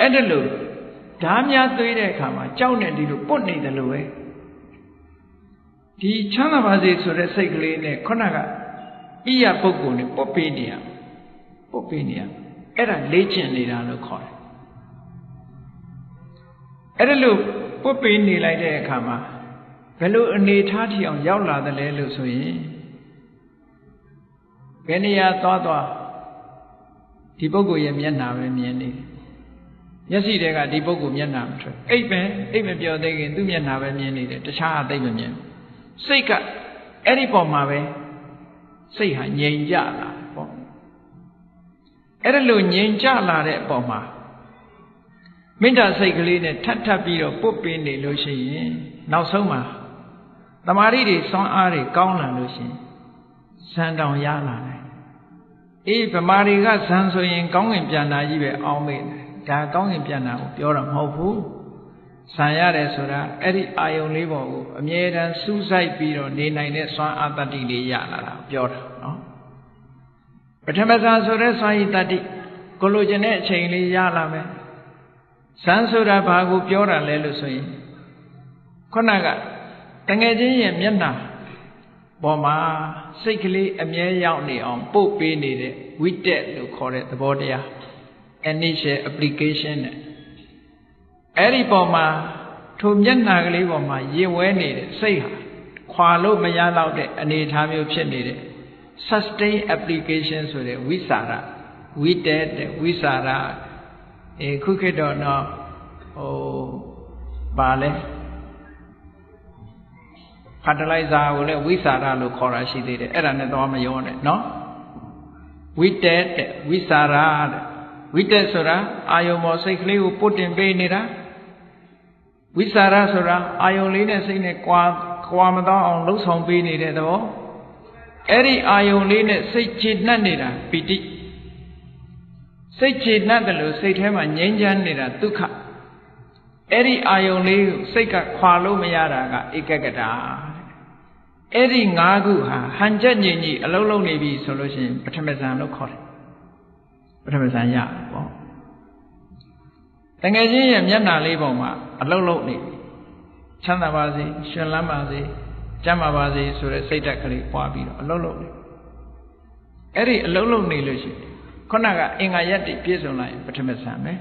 အဲ့ဒါလို့ဓာများသွေးတဲ့အခါမှာကြောက်နေဒီလိုပုတ်နေတယ်လို့ပဲဒီချမ်းသာပါစေဆိုတဲ့စိတ်ကလေးနဲ့ခုနကဣယပုဂ္ဂိုလ်နဲ့ပုတ်ပေးနေရပုတ်ပေးနေရအဲ့ဒါလေ့ကျင့်နေတာလို့ခေါ်တယ်အဲ့ဒါလို့ပုတ်ပေးနေလိုက်တဲ့အခါမှာဘယ်လိုအနေထားထီအောင်ရောက်လာတယ်လဲလို့ဆိုရင်ဘယ်နေရာသွားသွားဒီပုဂ္ဂိုလ်ရဲ့မျက်နှာပဲမြင်နေတယ် မျက်စိတွေကဒီပုဂ္ဂိုလ်မျက်နှာမထွက်အိပ်ပဲအိပ်မပြောသေးခင်သူ့မျက်နှာပဲမြင်နေတယ်တခြားအသိမမြင်စိတ်ကအဲ့ဒီပုံမှာပဲစိတ်ဟာငြိမ်ကြလာပေါ့အဲ့ဒါလို့ငြိမ်ကြလာတဲ့အပေါ်မှာမေတ္တာစိတ်ကလေးနဲ့ထပ်ထပ်ပြီးတော့ပုတ်ပေးနေလို့ရှိရင်နောက်ဆုံးမှာတမာရီတွေစွမ်းအားတွေကောင်းလာလို့ရှိရင်ဇန်တောင်ရလာတယ်အေးဗမာတွေကဇန်ဆိုရင်ကောင်းကင်ပြန်တာကြီးပဲအောင်းမေ့တယ် ဒါကောင်းကင်ပြန်တာကိုပြောတာမဟုတ်ဘူးဆံရတယ်ဆိုတာအဲ့ဒီအာယုံလေးပေါ်ကိုအမြဲတမ်းစူးစိုက်ပြီးတော့နေနိုင်တဲ့စွမ်းအားတတ္တိလေးရလာတာပြောတာနော်ပထမဇန်ဆိုတဲ့စွမ်းရည်တတ္တိကိုလိုချင်တဲ့အချိန်လေးရလာမယ်ဇန်ဆိုတာဘာကိုပြောတာလဲလို့ဆိုရင်ခုနကတငယ်ချင်းရဲ့မျက်နှာပေါ်မှာစိတ်ကလေးအမြဲရောက်နေအောင်ပို့ပေးနေတဲ့ဝိတက်လို့ခေါ်တဲ့သဘောတရား initial application နဲ့အဲ့ဒီပေါ်မှာထိုမျက်နှာကလေးပေါ်မှာရင်ဝဲနေတဲ့စိတ်ဟာခွာလို့မရတော့တဲ့အနေအထားမျိုးဖြစ်နေတဲ့ sustain application ဆိုတဲ့ဝိสารဝိတဲတဲ့ဝိสารအဲခုခေတ်တော့တော့ဟိုပါလဲ fertilizer ကိုလည်းဝိสารလို့ခေါ်တာရှိသေးတယ်အဲ့ဒါနဲ့တော့မရောနဲ့နော်ဝိတဲတဲ့ဝိสารတဲ့ ဝိတက်ဆိုတာအာယုံပေါ်စိတ်ကလေးကိုပုတ်တင်ပေးနေတာဝိสารဆိုတာအာယုံလေးနဲ့စိတ်နဲ့ကွာကွာမတော့အောင်လှုပ်ဆောင်ပေးနေတဲ့သဘောအဲ့ဒီအာယုံလေးနဲ့စိတ်ချေနှက်နေတာပီတိစိတ်ချေနှက်တယ်လို့စိတ်ထဲမှာငြိမ်းချမ်းနေတာဒုက္ခအဲ့ဒီအာယုံလေးကိုစိတ်ကခွာလို့မရတာကဧကကတာအဲ့ဒီ၅ခုဟာဟန်ချက်ညင်ကြီးအလုံးလုံးနေပြီဆိုလို့ရှိရင်ပထမဇန်လို့ခေါ်တယ် ပထမဇန်ရပေါ့တငယ်ချင်းရဲ့မျက်နှာလေးပေါ်မှာအလုံးလုံးနေပြီချမ်းသာပါစေရှင်လန်းပါစေကျမ်းပါပါစေဆိုတဲ့စိတ်ဓာတ်ကလေးပွားပြီးတော့အလုံးလုံးနေအဲ့ဒီအလုံးလုံးနေလို့ရှိရင်ခုနကအင်္ဂါရက်တွေပြည့်စုံလာရင်ပထမဇန်ပဲ